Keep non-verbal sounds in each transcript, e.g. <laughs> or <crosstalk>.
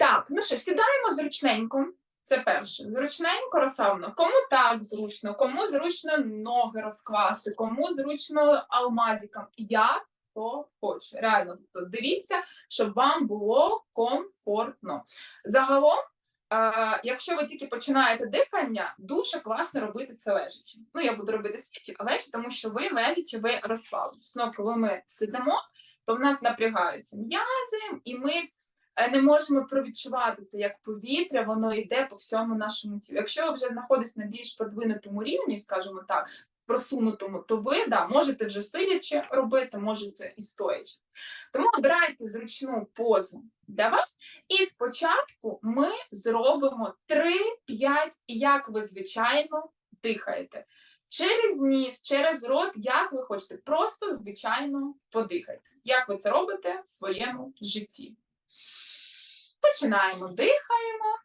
Так, ну що, сідаємо зручненько. Це перше. Зручненько, розсавно. Кому так зручно, кому зручно ноги розкласти, кому зручно алмазиком. Я хто хоче. Реально, тобто дивіться, щоб вам було комфортно. Загалом, е, якщо ви тільки починаєте дихання, дуже класно робити це лежачи. Ну, я буду робити свічі, лежачи, тому що ви лежачи, ви розслаблені. Ну, коли ми сидимо, то в нас напрягаються м'язи, і ми не можемо провідчувати це як повітря, воно йде по всьому нашому тілу. Якщо ви вже знаходитесь на більш продвинутому рівні, скажімо так, просунутому, то ви да, можете вже сидячи робити, можете і стоячи. Тому обирайте зручну позу для вас. І спочатку ми зробимо 3-5, як ви звичайно дихаєте. Через ніс, через рот, як ви хочете, просто звичайно подихайте. Як ви це робите в своєму житті? Починаємо, дихаємо.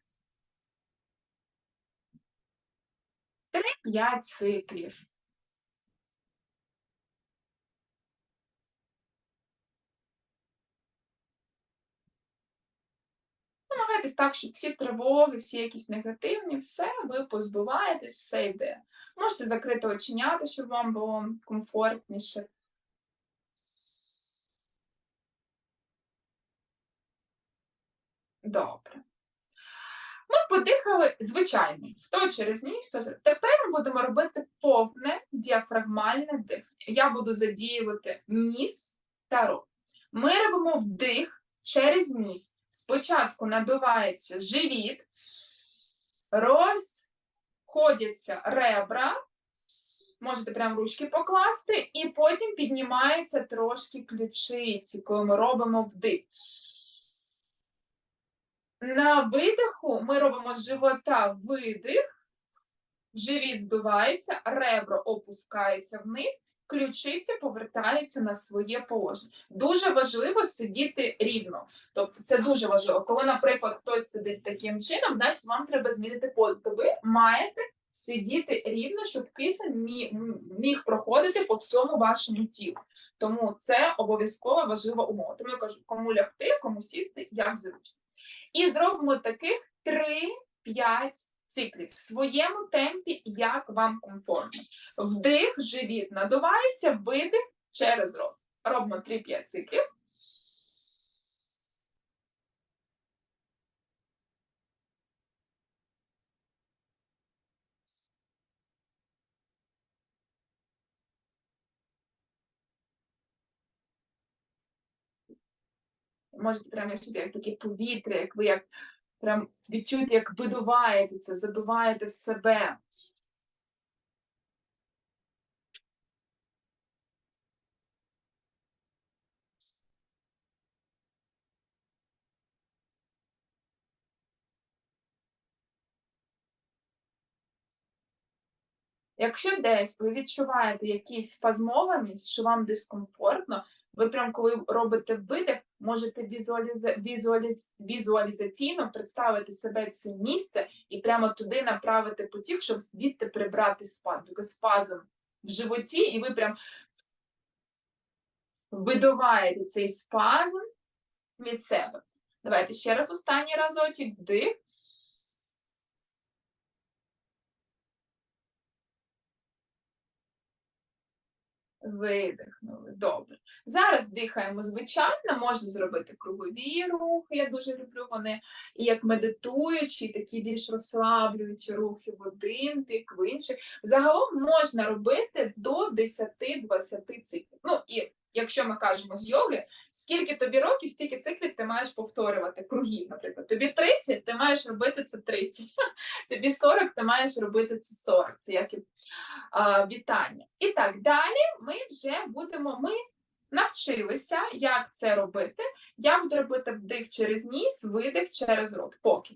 3-5 циклів. Намагайтесь так, щоб всі тривоги, всі якісь негативні, все ви позбуваєтесь, все йде. Можете закрити оченята, щоб вам було комфортніше. Добре. Ми подихали звичайно, хто через ніс, хто Тепер будемо робити повне діафрагмальне дихання. Я буду задіювати ніс та рот. Ми робимо вдих через ніс. Спочатку надувається живіт, розходяться ребра, можете прям ручки покласти, і потім піднімаються трошки ключиці, коли ми робимо вдих. На видиху ми робимо з живота видих, живіт здувається, ребро опускається вниз, ключиці повертаються на своє положення. Дуже важливо сидіти рівно. Тобто це дуже важливо. Коли, наприклад, хтось сидить таким чином, значить вам треба змінити. То ви маєте сидіти рівно, щоб кисень міг проходити по всьому вашому тілу. Тому це обов'язково важлива умова. Тому я кажу, кому лягти, кому сісти, як зручно. І зробимо таких 3-5 циклів в своєму темпі, як вам комфортно. Вдих, живіт надувається, видих через рот. Робимо 3-5 циклів. Можете прямо відчути, як таке повітря, як ви як прям відчуєте, як видуваєте це, задуваєте в себе. Якщо десь ви відчуваєте якісь спазмованість, що вам дискомфортно, ви прям коли робите видих, можете візуаліза... візуаліз... візуалізаційно представити себе це місце і прямо туди направити потік, щоб звідти прибрати спад, спазм в животі, і ви прям видуваєте цей спазм від себе. Давайте ще раз останній разочок. Вдих. Видихнули. Добре. Зараз дихаємо звичайно, можна зробити кругові рухи. Я дуже люблю вони і як медитуючі, такі більш розслаблюючі рухи в один бік, в інший. Загалом можна робити до 10-20 циклів. Ну і якщо ми кажемо з йоги, скільки тобі років, стільки циклів ти маєш повторювати кругів, наприклад. Тобі 30, ти маєш робити це 30. <laughs> Тобі 40, ти маєш робити це 40. Це як і а, вітання. І так далі ми вже будемо. Ми навчилися, як це робити. Я буду робити вдих через ніс, видих через рот. Поки.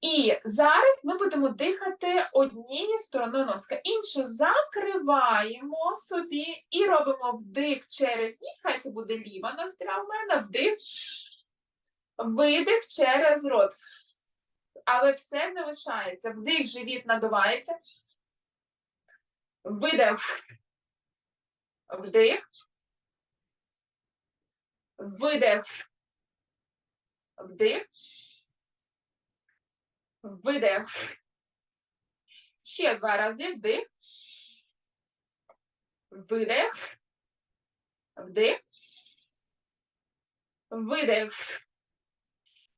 І зараз ми будемо дихати однією стороною носка. Іншу закриваємо собі і робимо вдих через ніс. Хай це буде ліва ноздря в мене, вдих, видих через рот. Але все залишається. Вдих, живіт надувається. Видих. Вдих. Видих. Вдих. Видих. Ще два рази вдих. Видих. Вдих. Видих.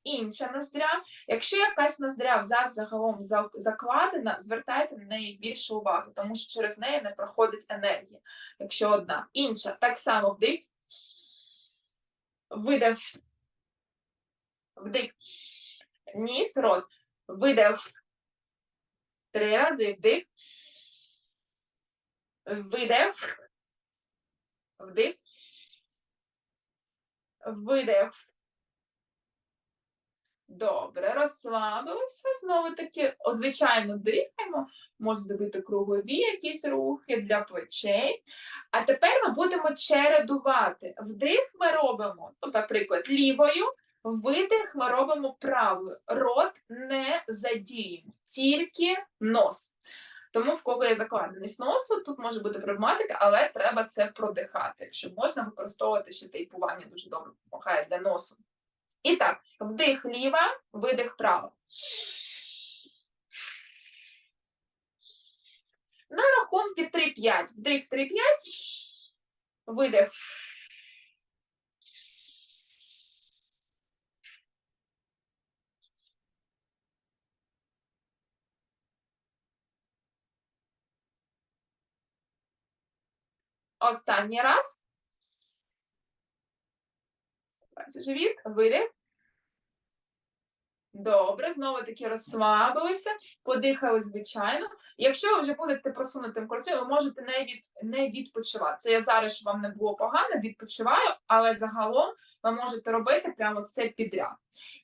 Інша ноздря. Якщо якась ноздря взад загалом закладена, звертайте на неї більше уваги, тому що через неї не проходить енергія. Якщо одна. Інша. Так само вдих. Видих. Вдих. Ніс, рот. Видих. Три рази вдих. Видих. Вдих. Видих. Добре, розслабилися. Знову таки, звичайно, дихаємо. Можете робити кругові якісь рухи для плечей. А тепер ми будемо чередувати. Вдих ми робимо, ну, наприклад, лівою, видих ми робимо правою. Рот не задіємо, тільки нос. Тому в кого є закладеність носу, тут може бути проблематика, але треба це продихати. Якщо можна використовувати ще тейпування, дуже добре допомагає для носу. І так, вдих ліва, видих права. На рахунки 3-5. Вдих 3-5, видих. Останній раз. Живіт, видих. Добре, знову таки розслабилися, подихали звичайно. Якщо ви вже будете просунутим курсом, ви можете не, від, не відпочивати. Це я зараз, щоб вам не було погано, відпочиваю, але загалом ви можете робити прямо це підряд.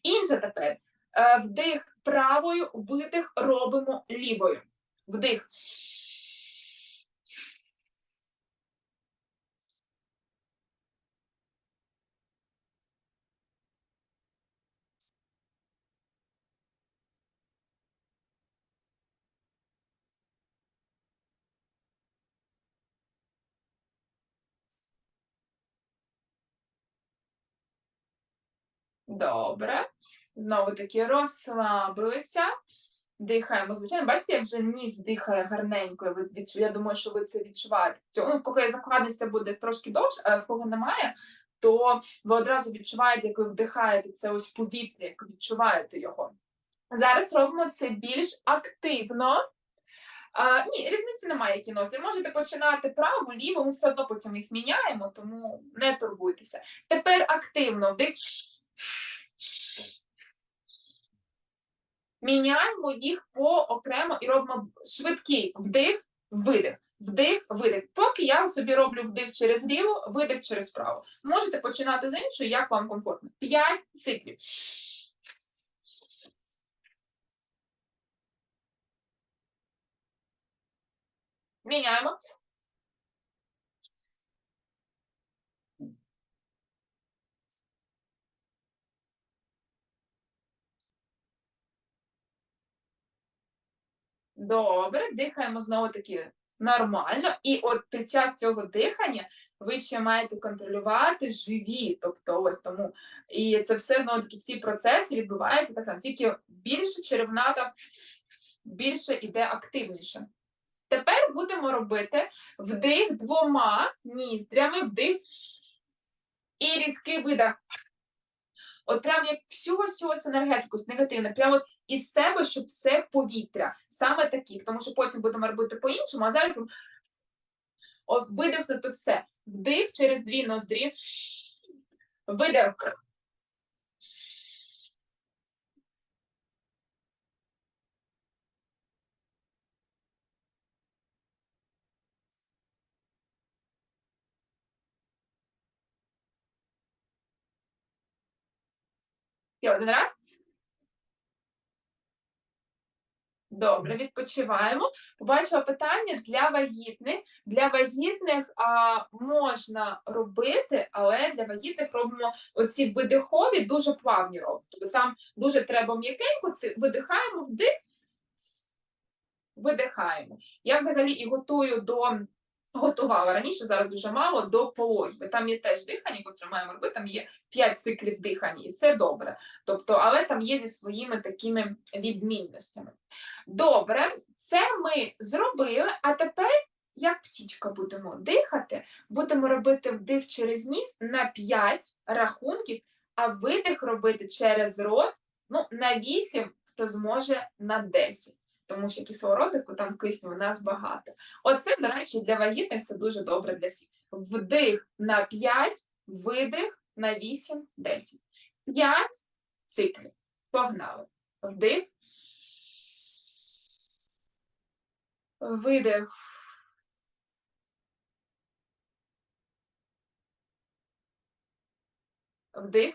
Інше тепер е, вдих правою, видих робимо лівою. Вдих. Добре. Знову таки розслабилися. Дихаємо. Звичайно, бачите, як вже ніс дихає гарненько. Я думаю, що ви це відчуваєте. Ну, в кого є закладність, буде трошки довше, а в кого немає, то ви одразу відчуваєте, як ви вдихаєте це ось повітря, як відчуваєте його. Зараз робимо це більш активно. А, ні, різниці немає, які ноздрі. Можете починати право, ліво, ми все одно потім їх міняємо, тому не турбуйтеся. Тепер активно вдих. Міняємо їх по окремо і робимо швидкий вдих, видих, вдих, видих. Поки я собі роблю вдих через ліву, видих через праву. Можете починати з іншої, як вам комфортно. П'ять циклів. Міняємо. Добре, дихаємо знову таки нормально. І от під час цього дихання ви ще маєте контролювати живі, тобто ось тому. І це все знову таки всі процеси відбуваються так само. Тільки більше черевната більше іде активніше. Тепер будемо робити вдих двома ніздрями, вдих і різкий видих. От прям як всього цю енергетику негативне, прямо із себе, щоб все повітря. Саме такі, тому що потім будемо робити по-іншому, а зараз видихнути все. Вдих через дві ноздрі. Видих. Ще один раз. Добре, відпочиваємо. Побачила питання для вагітних. Для вагітних а, можна робити, але для вагітних робимо оці видихові, дуже плавні робимо. Тобто там дуже треба м'якенько, видихаємо вдих, видихаємо. Я взагалі і готую до готувала раніше, зараз дуже мало до пологів. Там є теж дихання, котре маємо робити, там є 5 циклів дихання, і це добре. Тобто, але там є зі своїми такими відмінностями. Добре, це ми зробили, а тепер. Як птічка будемо дихати, будемо робити вдих через ніс на 5 рахунків, а видих робити через рот ну, на 8, хто зможе на 10 тому що кислородику там кисню у нас багато. Оце, до речі, для вагітних це дуже добре для всіх. Вдих на 5, видих на 8, 10. 5 циклів. Погнали. Вдих. Видих. Вдих.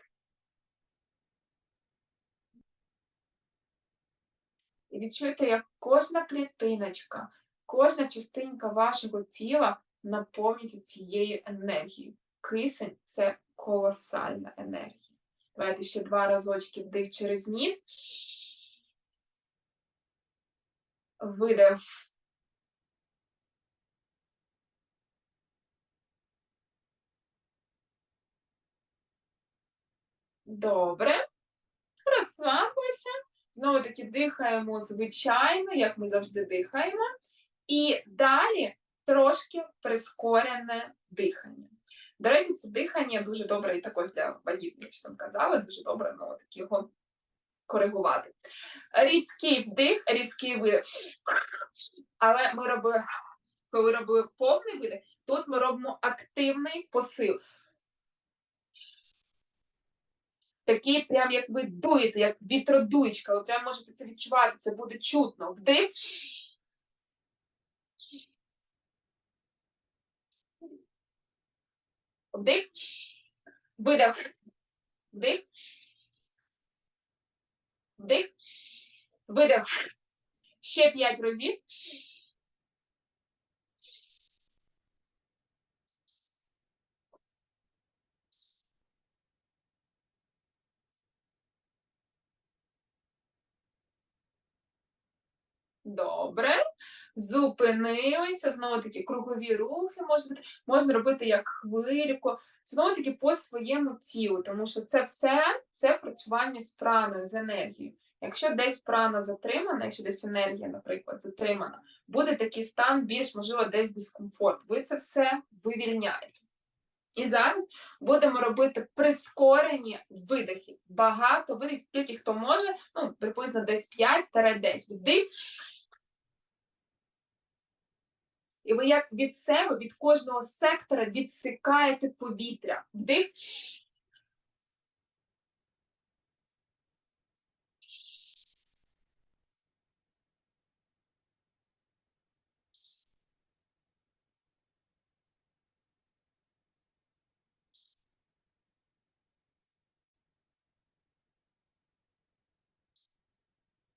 І відчуйте, як кожна клітиночка, кожна частинка вашого тіла наповнюється цією енергією. Кисень це колосальна енергія. Давайте ще два разочки вдих через ніс. Видих. Добре. Розслабуйся. Знову таки дихаємо звичайно, як ми завжди дихаємо. І далі трошки прискорене дихання. До речі, це дихання дуже добре і також для вагітних, що там казали, дуже добре ну, так його коригувати. Різкий вдих, різкий видих. Але ми робили, коли робили повний видих, тут ми робимо активний посил. Такий, прям як ви дуєте, як вітродуєчка, ви прям можете це відчувати, це буде чутно. Вдих. Вдих. Видих. Вдих. Вдих. Видих. Ще п'ять разів. Добре. Зупинилися. Знову таки кругові рухи можна. Можна робити як хвильку. Знову таки по своєму тілу, тому що це все це працювання з праною, з енергією. Якщо десь прана затримана, якщо десь енергія, наприклад, затримана, буде такий стан більш, можливо, десь дискомфорт. Ви це все вивільняєте. І зараз будемо робити прискорені видихи. Багато видих, скільки хто може, ну, приблизно десь 5-10. Вдих. І ви як від себе, від кожного сектора відсикаєте повітря. Вдих.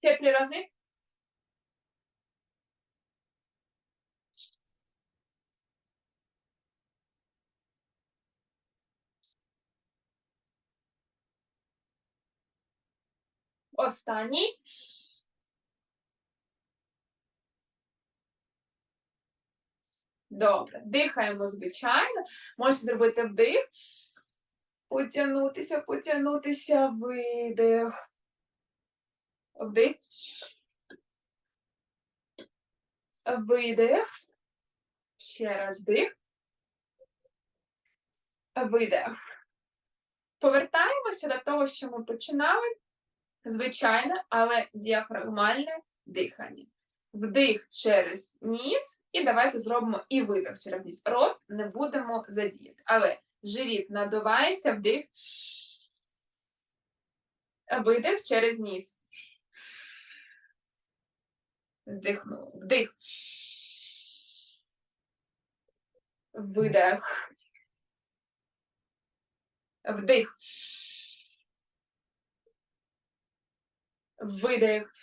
Ще три рази. Останній. Добре. Дихаємо звичайно. Можете зробити вдих. Потягнутися, потягнутися, видих. Вдих. Видих. Ще раз вдих. Видих. Повертаємося до того, що ми починали. Звичайне, але діафрагмальне дихання. Вдих через ніс, і давайте зробимо і видих через ніс. Рот не будемо задіяти. Але живіт надувається, вдих, видих через ніс. Здихнули. Вдих. Видих. Вдих. Видих.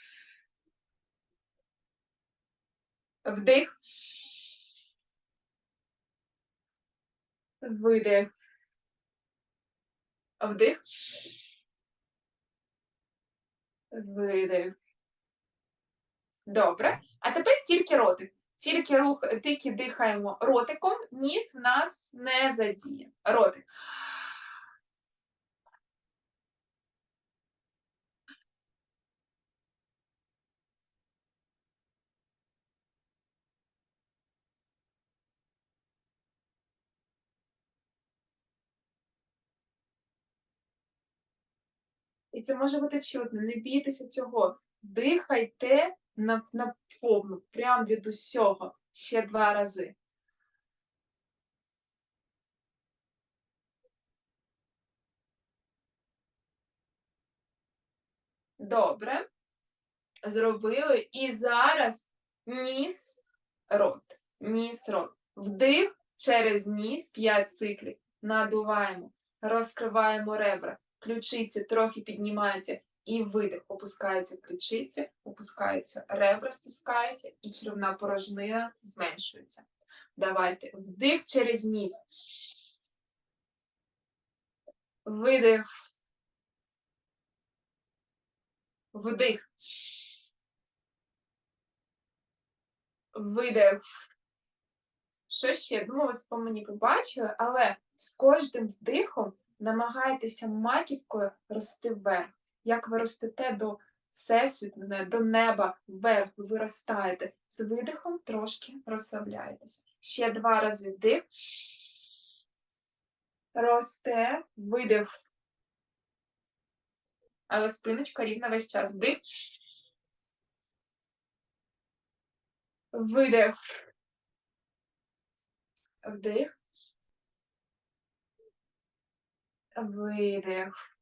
Вдих. Видих. Вдих. Видих. Добре. А тепер тільки ротик. Тільки рух, тільки дихаємо ротиком, ніс в нас не задіє. Ротик. І це може бути чутно. Не бійтеся цього. Дихайте на, на повну, прям від усього. Ще два рази. Добре. Зробили. І зараз ніс, рот. Ніс, рот. Вдих через ніс 5 циклів. Надуваємо. Розкриваємо ребра. Ключиці трохи піднімаються. І видих. Опускаються ключиці, опускаються ребра, стискаються, і черевна порожнина зменшується. Давайте. Вдих через ніс. Видих. Вдих. Видих. Що ще? Думаю, ви по мені побачили, але з кожним вдихом намагайтеся маківкою рости вверх. Як ви ростете до всесвіту, не знаю, до неба, вверх, ви виростаєте. З видихом трошки розслабляєтесь. Ще два рази вдих. Росте, видих. Але спиночка рівна весь час. Вдих. Видих. Вдих. Видих.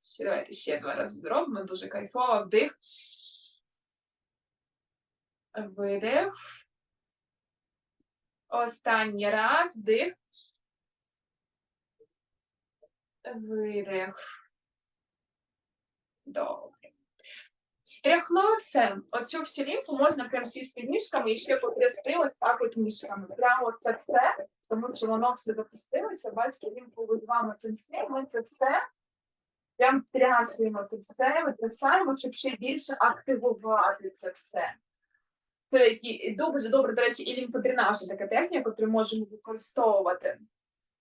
Ще, давайте ще два рази зробимо. Дуже кайфово. Вдих. Видих. Останній раз. Вдих. Видих. Добре. Стряхнули все. Оцю всю лімфу можна прям сісти ніжками і ще потрясти ось так от ніжками. Прямо це все, тому що воно все запустилося. Бачите, лімфу з вами це все. Ми це все прям трясуємо це все, витрясаємо, щоб ще більше активувати це все. Це які дуже добре, до речі, і лімфодренаж така техніка, яку можемо використовувати.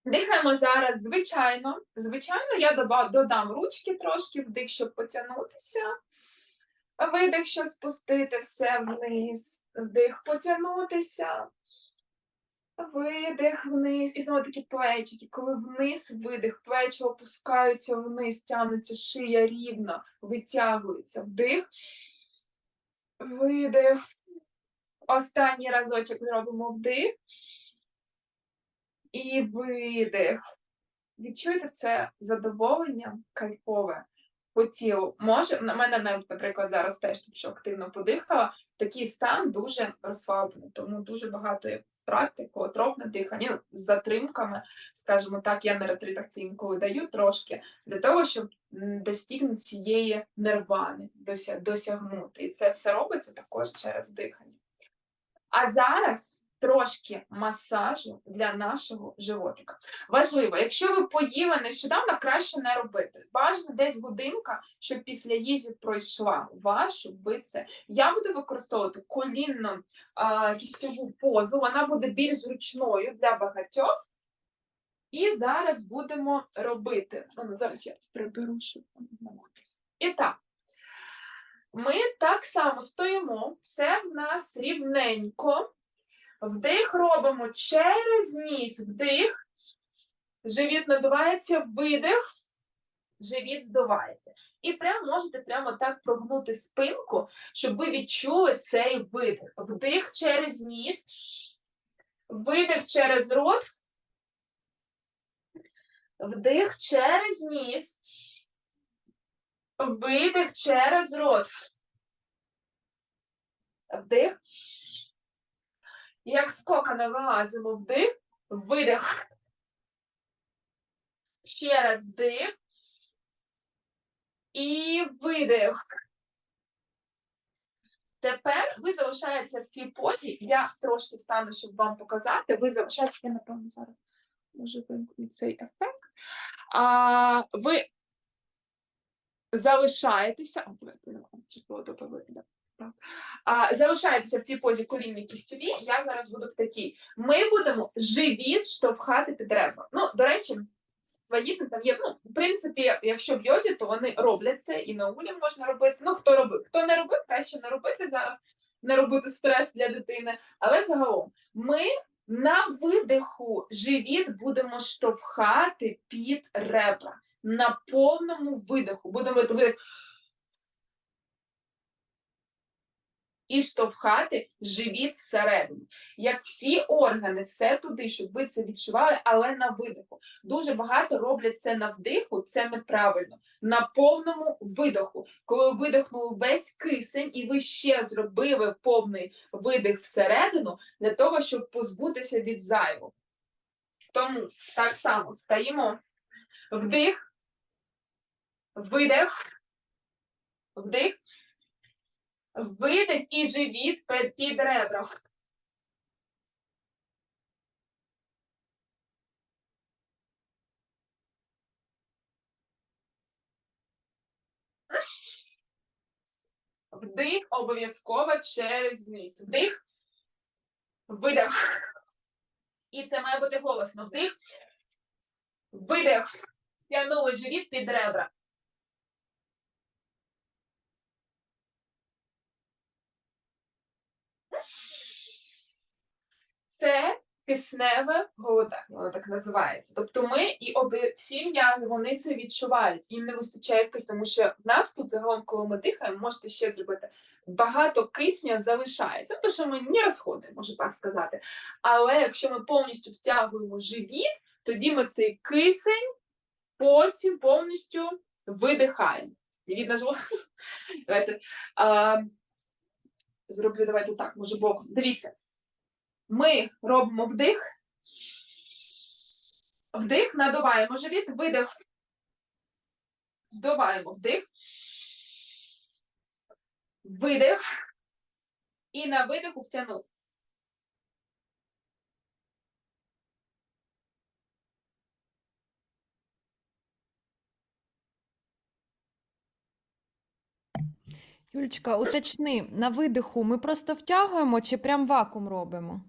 Дихаємо зараз звичайно. Звичайно, я додам ручки трошки, вдих, щоб потягнутися. Видих, щоб спустити все вниз, вдих, потягнутися. Видих вниз. І знову такі плечики. Коли вниз видих, плечі опускаються вниз, тягнуться шия рівно, витягується. Вдих. Видих. Останній разочок зробимо вдих. І видих. Відчуйте це задоволення кайфове по тілу. Може, на мене, наприклад, зараз теж тут що активно подихала, такий стан дуже розслаблений, тому дуже багато є практик, отропне дихання з затримками, скажімо так, я на ретритах це інколи даю трошки, для того, щоб достигнути цієї нирвани, досягнути. І це все робиться також через дихання. А зараз трошки масажу для нашого животика. Важливо, якщо ви поїли нещодавно, краще не робити. Бажано десь годинка, щоб після їжі пройшла вашу це. Я буду використовувати колінну а, кістьову позу, вона буде більш зручною для багатьох. І зараз будемо робити. Ну, Зараз я приберу, щоб. І так. Ми так само стоїмо, все в нас рівненько. Вдих робимо через ніс, вдих, живіт надувається, видих, живіт здувається. І прямо можете прямо так прогнути спинку, щоб ви відчули цей видих. Вдих через ніс, видих через рот, вдих через ніс, видих через рот. Вдих. Як скокано вилазимо вдих, видих. Ще раз вдих. І видих. Тепер ви залишаєтеся в цій позі. Я трошки встану, щоб вам показати. Ви залишаєтеся, я напевно зараз може вимкнути цей ефект. А, ви залишаєтеся. О, давайте, давайте, Так. А, залишаєтеся в цій позі колінні кістьові. Я зараз буду в такій. Ми будемо живіт штовхати під ребра. Ну, до речі, вагітні там є. Ну, в принципі, якщо в йозі, то вони роблять це і на улі можна робити. Ну, хто робив? Хто не робив, краще не робити зараз, не робити стрес для дитини. Але загалом ми на видиху живіт будемо штовхати під ребра. На повному видиху. Будемо видих. І штовхати живіт всередину. Як всі органи, все туди, щоб ви це відчували, але на видиху. Дуже багато роблять це на вдиху, це неправильно. На повному видиху. Коли ви видихнули весь кисень, і ви ще зробили повний видих всередину для того, щоб позбутися від зайву. Тому так само встаємо. Вдих, видих, вдих, видих і живіт під, ребра. Вдих обов'язково через ніс. Вдих, видих. І це має бути голосно. Вдих, видих. Тягнули живіт під ребра. Це кисневе голодання, воно так називається. Тобто ми і обі... всі м'язи вони це відчувають. Їм не вистачає кисню, тому що в нас тут загалом, коли ми дихаємо, можете ще зробити. Багато кисня залишається, тому що ми не розходимо, можу так сказати. Але якщо ми повністю втягуємо живіт, тоді ми цей кисень потім повністю видихаємо. Видно живот? <laughs> Давайте а, зроблю давайте так, може боком. Дивіться. Ми робимо вдих. Вдих, надуваємо живіт, видих. Здуваємо вдих. Видих. І на видиху втягнув. Юлечка, уточни, на видиху ми просто втягуємо чи прям вакуум робимо?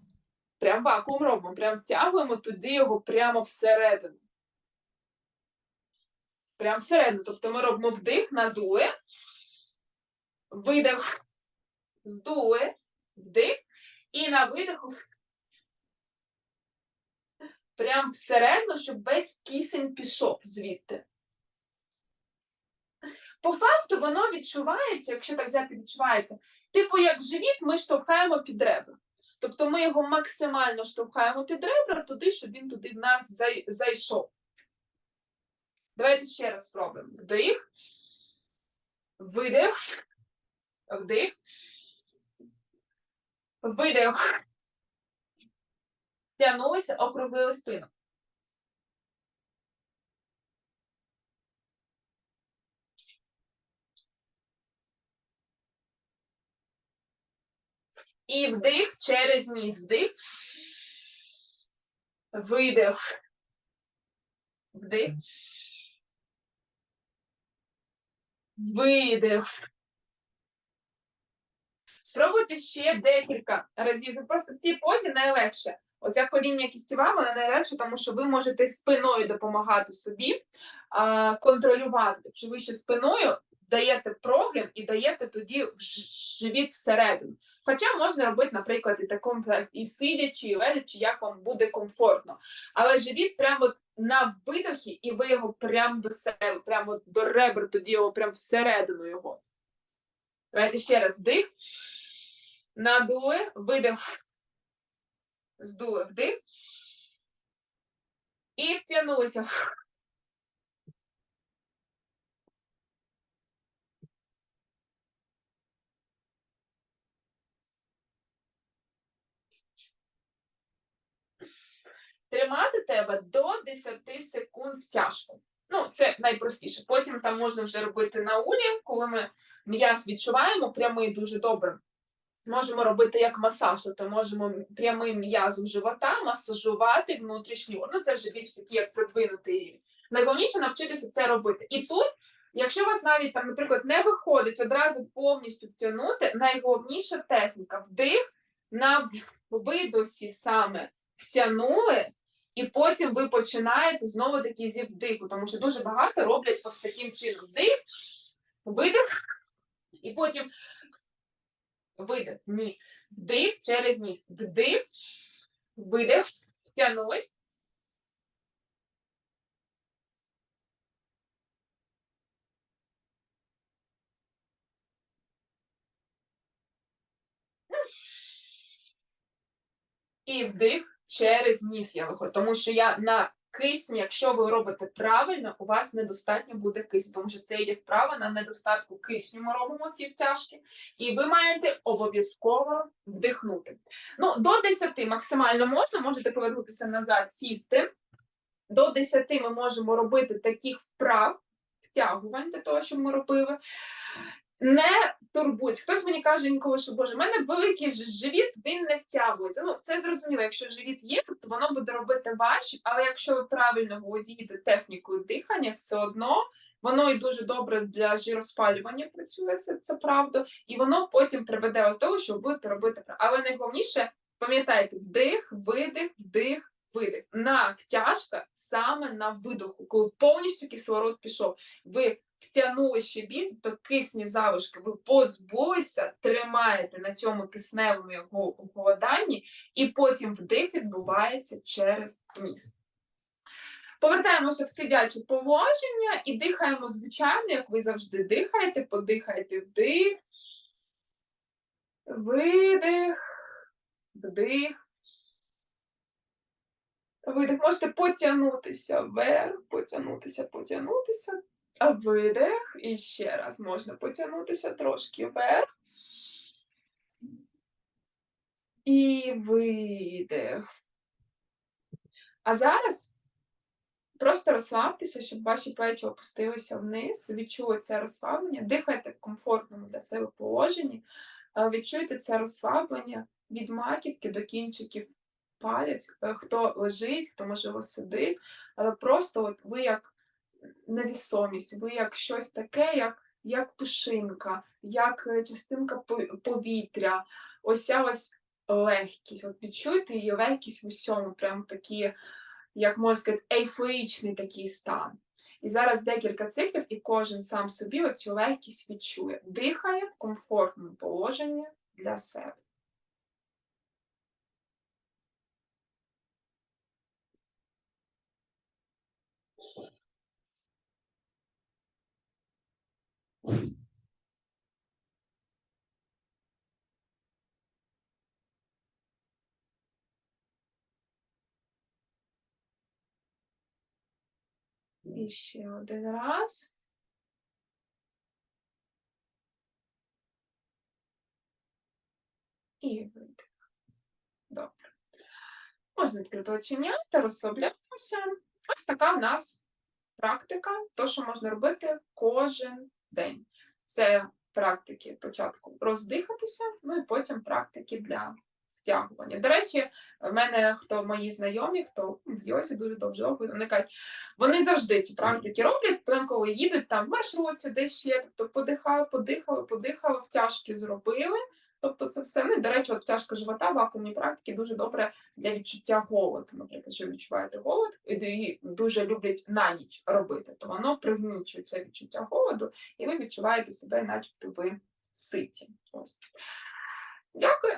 Прям вакуум робимо, прям втягуємо туди його прямо всередину. Прямо всередину. Тобто ми робимо вдих, надули, видих, здули, вдих, і на видиху прям всередину, щоб весь кисень пішов звідти. По факту воно відчувається, якщо так взяти, відчувається, типу як живіт, ми штовхаємо під ребра. Тобто ми його максимально штовхаємо під ребра туди, щоб він туди в нас зай- зайшов. Давайте ще раз спробуємо. Вдих, видих, вдих, видих. Тягнулися, округлили спину. І вдих через ніс. Вдих. Видих. Вдих. Видих. Спробуйте ще декілька разів. Просто в цій позі найлегше. Оця коління кістєва, вона найлегше, тому що ви можете спиною допомагати собі а, контролювати. Тобто ви ще спиною даєте прогин і даєте тоді живіт всередину. Хоча можна робити, наприклад, і такому і сидячи, і лежачи, як вам буде комфортно. Але живіт прямо на видохі, і ви його прямо до себе, прямо до ребер, тоді його прямо всередину його. Давайте ще раз вдих. Надули, видих. Здули, вдих. І втягнулися. Тримати треба до 10 секунд тяжко. Ну, це найпростіше. Потім там можна вже робити на улі, коли ми м'яз відчуваємо прямий дуже добре. Можемо робити як масаж, тобто можемо прямим м'язом живота масажувати внутрішню. Ну, це вже більш такий як продвинутий рівень. Найголовніше навчитися це робити. І тут, якщо вас навіть там, наприклад, не виходить одразу повністю втягнути, найголовніша техніка вдих на видосі саме втягнули, і потім ви починаєте знову таки зі вдиху, тому що дуже багато роблять ось таким чином вдих, видих, і потім видих. Ні. Вдих через ніс. Вдих, видих, втягнулись. І вдих через ніс я виходжу. Тому що я на кисні, якщо ви робите правильно, у вас недостатньо буде кисню, тому що це є вправа на недостатку кисню. Ми робимо ці втяжки, і ви маєте обов'язково вдихнути. Ну, до 10 максимально можна, можете повернутися назад, сісти. До 10 ми можемо робити таких вправ, втягувань для того, що ми робили. Не турбуйтесь. Хтось мені каже інколи, що Боже, в мене великий живіт, він не втягується. Ну, це зрозуміло, якщо живіт є, то воно буде робити важче, але якщо ви правильно володієте технікою дихання, все одно воно і дуже добре для жироспалювання працює, це, це правда, і воно потім приведе вас до того, що ви будете робити. Але найголовніше, пам'ятайте, вдих, видих, вдих, видих. На втяжка саме на видоху, коли повністю кислород пішов. Ви втягнули ще більше, то кисні залишки ви позбулися, тримаєте на цьому кисневому його голоданні, і потім вдих відбувається через ніс. Повертаємося в сидяче положення і дихаємо звичайно, як ви завжди дихаєте, подихайте вдих, видих, вдих. Видих. Можете потягнутися вверх, потягнутися, потягнутися. Видих. І ще раз можна потягнутися трошки вверх. І видих. А зараз просто розслабтеся, щоб ваші плечі опустилися вниз. Відчули це розслаблення. Дихайте в комфортному для себе положенні. Е, Відчуйте це розслаблення від маківки до кінчиків палець. Е, Хто лежить, хто можливо сидить, але просто от ви як невісомість, ви як щось таке, як, як пушинка, як е, частинка повітря, ось ця ось легкість. От відчуйте її легкість в усьому, прям такі, як можна сказати, ейфоричний такий стан. І зараз декілька циклів, і кожен сам собі оцю легкість відчує. Дихає в комфортному положенні для себе. І ще один раз. І видих. Добре. Можна відкрити оченята, розслабляємося. Ось така в нас практика, то, що можна робити кожен день. Це практики спочатку роздихатися, ну і потім практики для втягування. До речі, в мене хто мої знайомі, хто в йозі дуже довго, вони кажуть, вони завжди ці практики роблять, коли їдуть там в маршрутці, десь ще, тобто подихали, подихали, подихали, втяжки зробили. Тобто це все, не до речі, от втяжка живота, вакуумні практики дуже добре для відчуття голоду. Наприклад, що відчуваєте голод, і її дуже люблять на ніч робити, то воно пригнічує це відчуття голоду, і ви відчуваєте себе, начебто ви ситі. Ось. Дякую.